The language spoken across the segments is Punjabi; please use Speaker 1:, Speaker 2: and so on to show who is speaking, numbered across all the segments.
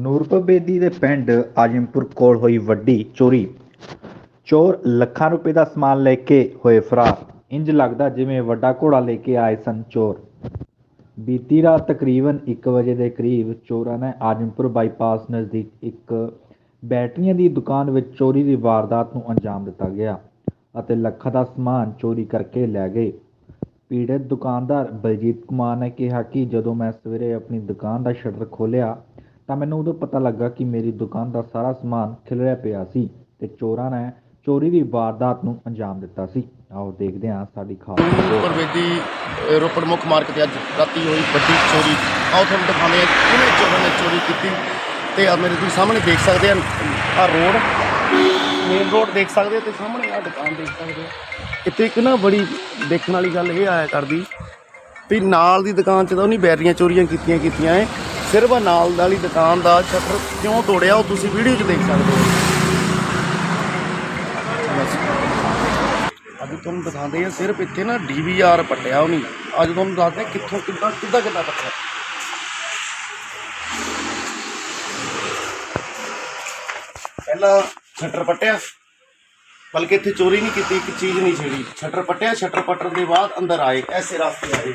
Speaker 1: ਨੂਰਪੁਰ ਬੇਦੀ ਦੇ ਪਿੰਡ ਆਜਮਪੁਰ ਕੋਲ ਹੋਈ ਵੱਡੀ ਚੋਰੀ। ਚੋਰ ਲੱਖਾਂ ਰੁਪਏ ਦਾ ਸਮਾਨ ਲੈ ਕੇ ਹੋਏ ਫਰਾਰ। ਇੰਜ ਲੱਗਦਾ ਜਿਵੇਂ ਵੱਡਾ ਘੋੜਾ ਲੈ ਕੇ ਆਏ ਸਨ ਚੋਰ। ਬੀਤੀ ਰਾਤ ਤਕਰੀਬਨ 1 ਵਜੇ ਦੇ ਕਰੀਬ ਚੋਰਾਂ ਨੇ ਆਜਮਪੁਰ ਬਾਈਪਾਸ ਨਜ਼ਦੀਕ ਇੱਕ ਬੈਟਰੀਆਂ ਦੀ ਦੁਕਾਨ ਵਿੱਚ ਚੋਰੀ ਦੀ ਵਾਰਦਾਤ ਨੂੰ ਅੰਜਾਮ ਦਿੱਤਾ ਗਿਆ ਅਤੇ ਲੱਖਾਂ ਦਾ ਸਮਾਨ ਚੋਰੀ ਕਰਕੇ ਲੈ ਗਏ। ਪੀੜਤ ਦੁਕਾਨਦਾਰ ਬਲਜੀਤ ਕੁਮਾਰ ਨੇ ਕਿਹਾ ਕਿ ਜਦੋਂ ਮੈਂ ਸਵੇਰੇ ਆਪਣੀ ਦੁਕਾਨ ਦਾ ਸ਼ਟਰ ਖੋਲ੍ਹਿਆ ਤਾਂ ਮੈਨੂੰ ਉਦੋਂ ਪਤਾ ਲੱਗਾ ਕਿ ਮੇਰੀ ਦੁਕਾਨ ਦਾ ਸਾਰਾ ਸਮਾਨ ਖਿਲਰਿਆ ਪਿਆ ਸੀ ਤੇ ਚੋਰਾਂ ਨੇ ਚੋਰੀ ਦੀ ਵਾਰਦਾਤ ਨੂੰ ਅੰਜਾਮ ਦਿੱਤਾ ਸੀ। ਆਓ ਦੇਖਦੇ ਹਾਂ ਸਾਡੀ ਖਾਸ
Speaker 2: ਪਰਵੇਦੀ ਰੋਪੜ ਮੁੱਖ ਮਾਰਕੀਟ ਤੇ ਅੱਜ ਰਾਤੀ ਹੋਈ ਵੱਡੀ ਚੋਰੀ। ਆਓ ਤੁਹਾਨੂੰ ਦਿਖਾਉਂਦੇ ਹਾਂ ਕਿਵੇਂ ਚੋਰਾਂ ਨੇ ਚੋਰੀ ਕੀਤੀ ਤੇ ਆ ਮੇਰੇ ਤੁਸੀਂ ਸਾਹਮਣੇ ਦੇਖ ਸਕਦੇ ਆ ਆ ਰੋਡ। ਮੇਨ ਰੋਡ ਦੇਖ ਸਕਦੇ ਹੋ ਤੇ ਸਾਹਮਣੇ ਆ ਦੁਕਾਨ ਦੇਖ ਸਕਦੇ ਹੋ। ਇੱਥੇ ਇੱਕ ਨਾ ਬੜੀ ਦੇਖਣ ਵਾਲੀ ਗੱਲ ਇਹ ਆਇਆ ਕਰਦੀ ਵੀ ਨਾਲ ਦੀ ਦੁਕਾਨ 'ਚ ਤਾਂ ਉਹਨੇ ਬੈਟਰੀਆਂ ਚੋਰੀਆਂ ਕੀਤੀਆਂ ਕੀਤੀਆਂ ਐ। ਸਿਰਫ ਨਾਲ ਵਾਲੀ ਦੁਕਾਨ ਦਾ ਸ਼ਟਰ ਕਿਉਂ ਤੋੜਿਆ, ਉਹ ਤੁਸੀਂ ਵੀਡੀਓ 'ਚ ਦੇਖ ਸਕਦੇ ਹੋ। ਅੱਜ ਤੁਹਾਨੂੰ ਦਿਖਾਉਂਦੇ ਆ ਸਿਰਫ ਇੱਥੇ ਨਾ ਡੀਵੀਆਰ ਪੱਟਿਆ ਉਹ ਅੱਜ ਤੁਹਾਨੂੰ ਦੱਸਦੇ ਕਿੱਥੋਂ ਕਿੱਦਾਂ ਕਿੱਦਾਂ ਕਿੱਦਾਂ ਪੱਟਿਆ। ਪਹਿਲਾਂ ਸ਼ਟਰ ਪੱਟਿਆ, ਬਲਕਿ ਇੱਥੇ ਚੋਰੀ ਨਹੀਂ ਕੀਤੀ, ਇੱਕ ਚੀਜ਼ ਨਹੀਂ ਛੇੜੀ। ਸ਼ਟਰ ਪੱਟਿਆ, ਸ਼ਟਰ ਪੱਟਣ ਦੇ ਬਾਅਦ ਅੰਦਰ ਆਏ, ਐਸੇ ਰਾਸਤੇ ਆਏ।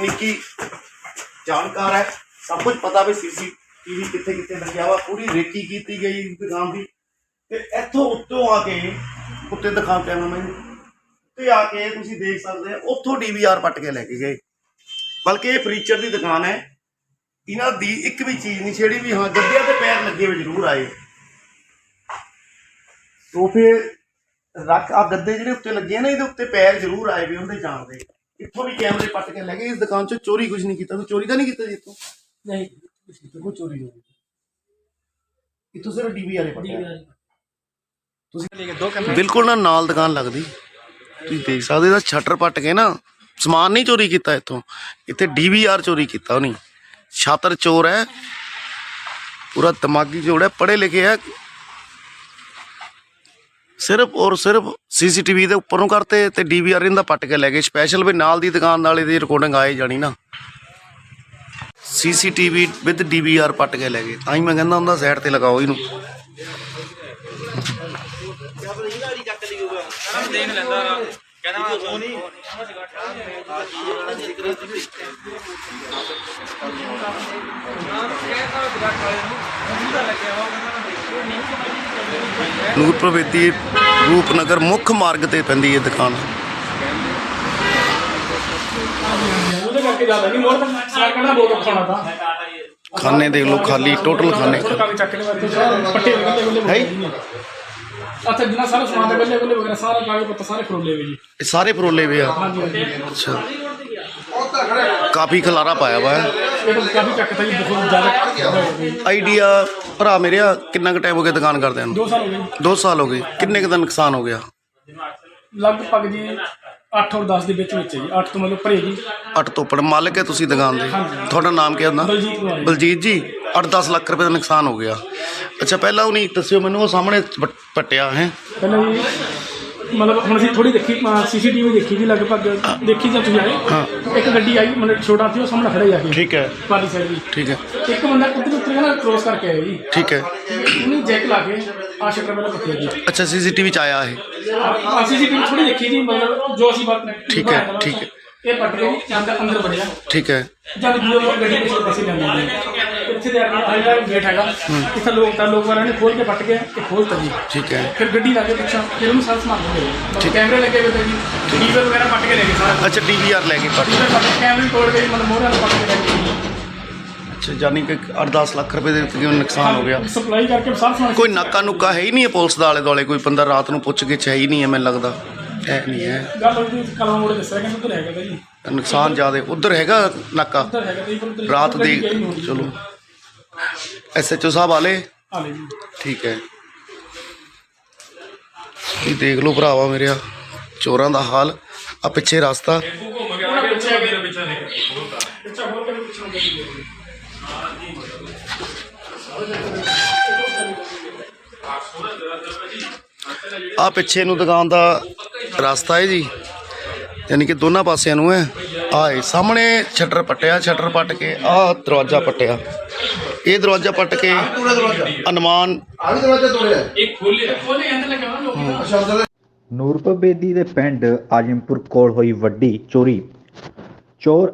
Speaker 2: ਤਕਨੀਕੀ ਜਾਣਕਾਰ ਹੈ। ਸਭ ਕੁਝ ਪਤਾ ਵੀ ਸੀਸੀਟੀਵੀ ਕਿੱਥੇ ਕਿੱਥੇ ਲੱਗਿਆ ਵਾ। ਪੂਰੀ ਰੇਕੀ ਕੀਤੀ ਗਈ ਦੁਕਾਨ ਦੀ। ਤੇ ਇੱਥੋਂ ਉੱਤੋਂ ਆ ਕੇ ਉੱਤੇ ਦਿਖਾ ਕੈਮਰਾਮੈਨ ਉੱਤੇ ਆ ਕੇ ਤੁਸੀਂ ਦੇਖ ਸਕਦੇ ਹੋ, ਉੱਥੋਂ ਡੀਵੀਆਰ ਪੱਟ ਕੇ ਲੈ ਕੇ ਗਏ। ਬਲਕਿ ਇਹ ਫਰਨੀਚਰ ਦੀ ਦੁਕਾਨ ਹੈ। ਇਹਨਾਂ ਦੀ ਇੱਕ ਵੀ ਚੀਜ਼ ਨਹੀਂ, ਛੇੜੀ ਵੀ ਹਾਂ ਗੱਦਿਆਂ ਤੇ ਪੈਰ ਲੱਗੇ ਹੋਏ ਜ਼ਰੂਰ ਆਏ। ਸੋਫੇ ਰੱਖ ਆ ਗੱਦੇ ਜਿਹੜੇ ਉੱਤੇ ਲੱਗੇ ਆ ਨਾ, ਇਹਦੇ ਉੱਤੇ ਪੈਰ ਜ਼ਰੂਰ ਆਏ ਵੀ, ਉਹਦੇ ਜਾਣ ਦੇ। ਇੱਥੋਂ ਵੀ ਕੈਮਰੇ ਪੱਟ ਕੇ ਲੈ ਗਏ ਇਸ ਦੁਕਾਨ 'ਚੋਂ ਚੋਰੀ ਕੁਝ ਨਹੀਂ ਕੀਤਾ। ਤੂੰ ਚੋਰੀ ਤਾਂ ਨਹੀਂ ਕੀਤਾ ਜੀ ਇੱਥੋਂ?
Speaker 3: ਨਹੀਂ
Speaker 2: ਕੋਈ ਚੋਰੀ ਨਹੀਂ ਹੋਈ। ਇੱਥੋਂ ਸਿਰਫ ਡੀਵੀਆਰ ਹੀ ਪੱਟਿਆ ਤੁਸੀਂ ਬਿਲਕੁਲ ਨਾ ਨਾਲ ਦੁਕਾਨ ਲੱਗਦੀ। ਤੁਸੀਂ ਦੇਖ ਸਕਦੇ ਇਹਦਾ ਸ਼ਟਰ ਪੱਟ ਕੇ ਨਾ ਸਮਾਨ ਨਹੀਂ ਚੋਰੀ ਕੀਤਾ ਇੱਥੋਂ। ਇੱਥੇ ਡੀਵੀਆਰ ਚੋਰੀ ਕੀਤਾ ਉਹਨੇ। ਛਾਤਰ ਚੋਰ ਹੈ। ਪੂਰਾ ਦਿਮਾਗੀ ਚੋਰ ਹੈ ਪੜ੍ਹੇ ਲਿਖੇ ਹੈ। ਸਿਰਫ ਔਰ ਸਿਰਫ ਸੀਸੀਟੀਵੀ ਦੇ ਉੱਪਰ ਨੂੰ ਕਰਤੇ ਤੇ ਡੀਵੀਆਰ ਇਹਦਾ ਪੱਟ ਕੇ ਲੈ ਗਏ। ਸਪੈਸ਼ਲ ਵੀ ਨਾਲ ਦੀ ਦੁਕਾਨ ਵਾਲੇ ਦੀ ਰਿਕਾਰਡਿੰਗ ਆਏ ਜਾਣੀ ਨਾ। ਸੀਸੀਟੀਵੀ ਵਿਦ ਡੀਵੀਆਰ ਪੱਟ ਕੇ ਲੈ ਗਏ। ਤਾਂ ਹੀ ਮੈਂ ਕਹਿੰਦਾ ਹੁੰਦਾ ਸਾਈਡ ਤੇ ਲਗਾਓ ਇਹਨੂੰ। ਨੂਰਪੁਰ ਵੇਦੀ ਰੂਪਨਗਰ ਮੁੱਖ ਮਾਰਗ ਤੇ ਪੈਂਦੀ ਹੈ ਦੁਕਾਨ।
Speaker 3: ਉਹਦੇ ਕਰਕੇ ਜ਼ਿਆਦਾ ਨਹੀਂ ਮੋੜ ਤਾਂ ਸਾਰ ਕਰਨਾ ਬਹੁਤ ਔਖਾ ਹੋਣਾ ਤਾਂ।
Speaker 2: ਖਾਨੇ ਦੇਖ ਲਓ ਖਾਲੀ ਟੋਟਲ ਖਾਨੇ
Speaker 3: ਸਾਰਾ ਪੱਟੇ ਵਗੈਰੇ ਗੱਲੇ
Speaker 2: ਹੈ?
Speaker 3: ਅੱਛਾ ਜਿੰਨਾ ਸਾਰਾ ਸਮਾਨ ਦੇ ਗੱਲੇ ਗੱਲੇ ਵਗੈਰਾ ਸਾਰਾ ਕਾਗਜ਼ ਪੱਤਰ ਸਾਰੇ ਫਰੋਲੇ ਹੋਏ ਜੀ।
Speaker 2: ਇਹ ਸਾਰੇ ਪਰੋਲੇ ਵੇ ਆ। ਅੱਛਾ। ਕਾਫੀ ਖਲਾਰਾ ਪਾਇਆ ਵਾ
Speaker 3: ਇਹ। ਤਾਂ ਕਾਫੀ ਚੱਕਤਾ ਜੀ ਬਹੁਤ ਜ਼ਿਆਦਾ
Speaker 2: ਆਈਡੀਆ ਭਰਾ ਮੇਰਿਆ ਕਿੰਨਾ ਕੁ ਟਾਈਮ ਹੋ ਗਿਆ ਦੁਕਾਨ ਕਰਦਿਆਂ ਨੂੰ?
Speaker 3: ਦੋ ਸਾਲ ਹੋ ਗਏ ਜੀ।
Speaker 2: 2 ਸਾਲ ਹੋ ਗਏ। ਕਿੰਨੇ ਕੁ ਦਾ ਨੁਕਸਾਨ ਹੋ ਗਿਆ?
Speaker 3: ਲਗਭਗ ਜੀ 8 ਔਰ 10 ਦੇ ਵਿੱਚ ਵਿੱਚ ਹੈ ਜੀ। 8 ਤੋਂ ਮਤਲਬ ਭਰੇ ਜੀ।
Speaker 2: ਅੱਟ ਤੋਂ ਉੱਪਰ। ਮਾਲਕ ਹੈ ਤੁਸੀਂ ਦੁਕਾਨ ਦੇ? ਤੁਹਾਡਾ ਨਾਮ ਕੀ ਹੁੰਦਾ
Speaker 3: ਬਲਜੀਤ ਜੀ।
Speaker 2: ਬਲਜੀਤ ਜੀ 8-10 ਲੱਖ ਰੁਪਏ ਦਾ ਨੁਕਸਾਨ ਹੋ ਗਿਆ। ਅੱਛਾ ਪਹਿਲਾਂ ਉਹ ਨਹੀਂ ਦੱਸਿਓ ਮੈਨੂੰ ਉਹ ਸਾਹਮਣੇ ਪੱਟਿਆ ਹੈ?
Speaker 3: ਪਹਿਲਾਂ ਜੀ ਮਤਲਬ ਹੁਣ ਅਸੀਂ ਥੋੜੀ ਦੇਖੀ ਸੀਸੀਟੀਵੀ ਦੇਖੀ ਜੀ ਲਗਭਗ ਦੇਖੀ ਜਦ ਤੁਸੀਂ ਆਏ। ਇੱਕ ਗੱਡੀ ਆਈ ਮਤਲਬ ਛੋਟਾ ਸੀ ਉਹ ਸਾਹਮਣੇ ਖੜਾ ਹੀ ਆ ਕੇ।
Speaker 2: ਠੀਕ ਹੈ।
Speaker 3: ਪਾਲੀ ਸਾਈਡ ਜੀ।
Speaker 2: ਠੀਕ ਹੈ।
Speaker 3: ਇੱਕ ਬੰਦਾ ਕੁੱਤੇ ਉੱਤੇ ਨਾ ਕ੍ਰੋਸ ਕਰਕੇ ਆਇਆ ਜੀ।
Speaker 2: ਠੀਕ ਹੈ।
Speaker 3: ਉਹਨੇ ਜੈਕ ਲਾ ਕੇ ਆ ਸ਼ਟਰ ਵਾਲਾ ਪੱਟਿਆ ਜੀ।
Speaker 2: ਅੱਛਾ ਸੀਸੀਟੀਵੀ ਚ ਆਇਆ ਇਹ?
Speaker 3: ਜੀ ਥੋੜੀ ਦੇਖੀ ਜੀ ਮਤਲਬ ਜੋ ਅਸੀਂ ਬਾਤ
Speaker 2: ਠੀਕ ਹੈ, ਠੀਕ ਹੈ।
Speaker 3: ਇਹ ਪੱਟ ਕੇ ਜੀ ਅੰਦਰ ਅੰਦਰ ਵੜਿਆ
Speaker 2: ਠੀਕ ਹੈ।
Speaker 3: ਜਦ ਉਹ ਗੱਡੀ ਪਿੱਛੇ ਪਾਸੇ ਜਾਂਦੀ ਜੀ ਇੱਥੇ ਦੇ ਆਲੇ ਦਾ ਗੇਟ ਹੈਗਾ ਇੱਥੇ ਲੋਕ ਤਾਂ ਲੋਕ ਵਾਲਿਆਂ ਨੇ ਖੋਲ ਕੇ ਪੱਟ ਕੇ ਤੇ ਖੋਲਤਾ ਜੀ।
Speaker 2: ਠੀਕ ਹੈ।
Speaker 3: ਫਿਰ ਗੱਡੀ ਲਾ ਕੇ ਪਿੱਛਾ ਫਿਰ ਉਹਨੂੰ ਸਾਰਾ ਸਮਾਨ ਹੋ। ਗਿਆ ਕੈਮਰੇ ਲੱਗੇ ਹੋਏ ਤੇ ਜੀ ਡੀਵਰ ਵਗੈਰਾ ਪੱਟ ਕੇ ਲੈ ਗਏ ਸਾਰਾ।
Speaker 2: ਅੱਛਾ ਡੀਵੀਆਰ ਲੈ ਕੇ ਪੱਟ
Speaker 3: ਕੇ। ਕੈਮਰੇ ਤੋੜ ਕੇ ਮਤਲਬ ਮੋਹਰਾਂ ਪੱਟ ਕੇ ਲੈ ਗਏ।
Speaker 2: ਅੱਛਾ ਜਾਨੀ ਕਿ 8-10 ਲੱਖ ਰੁਪਏ ਦੇ ਤਕਰੀਬਨ ਨੁਕਸਾਨ ਹੋ ਗਿਆ?
Speaker 3: ਸਪਲਾਈ ਕਰਕੇ ਸਾਰਾ ਸਮਾਨ
Speaker 2: ਕੋਈ ਨਾਕਾ ਨੁਕਾ ਹੈ ਹੀ ਨਹੀਂ ਹੈ ਪੁਲਿਸ ਦਾ ਆਲੇ ਦੁਆਲੇ ਕੋਈ ਬੰਦਾ ਰਾਤ ਨੂੰ ਪੁੱਛ ਕੇ ਹੈ ਹੀ ਨਹੀਂ ਹੈ ਮੈਨੂੰ ਲੱਗਦਾ। ਹੈ ਨਹੀਂ ਹੈ।
Speaker 3: ਗੱਲ ਸੀ ਕਲਮ ਮੋੜ ਦੱਸਿਆ ਕਿ ਉੱਧਰ ਹੈਗਾ ਤਾਂ ਜੀ।
Speaker 2: ਨੁਕਸਾਨ ਜ਼ਿਆਦਾ ਉਧਰ ਹੈਗਾ ਨਾਕਾ?
Speaker 3: ਤਾਂ
Speaker 2: ਰਾਤ ਦੀ। ਚਲੋ। ਐਸਐਚਓ ਸਾਹਿਬ ਆਲੇ?
Speaker 3: ਆ ਲੈ ਜੀ।
Speaker 2: ਠੀਕ ਹੈ। ਇਹ ਦੇਖ ਲਓ ਭਰਾਵਾ ਮੇਰਿਆ ਚੋਰਾਂ ਦਾ ਹਾਲ ਆ ਪਿੱਛੇ ਰਸਤਾ। ਆ ਪਿੱਛੇ ਨੂੰ ਦੁਕਾਨ ਦਾ ਰਸਤਾ ਹੈ ਜੀ ਯਾਨੀ ਕਿ ਦੋਨਾਂ ਪਾਸਿਆਂ ਨੂੰ ਹੈ। ਆਏ ਸਾਹਮਣੇ ਸ਼ਟਰ ਪੱਟਿਆ ਸ਼ਟਰ ਪੱਟ ਕੇ ਆਹ ਦਰਵਾਜ਼ਾ ਪੱਟਿਆ। ਇਹ ਦਰਵਾਜ਼ਾ ਪੱਟ ਕੇ ਅਨੁਮਾਨ
Speaker 1: ਨੂਰਪੁਰ ਬੇਦੀ ਦੇ ਪਿੰਡ ਆਜਮਪੁਰ ਕੋਲ ਹੋਈ ਵੱਡੀ ਚੋਰੀ। ਚੋਰ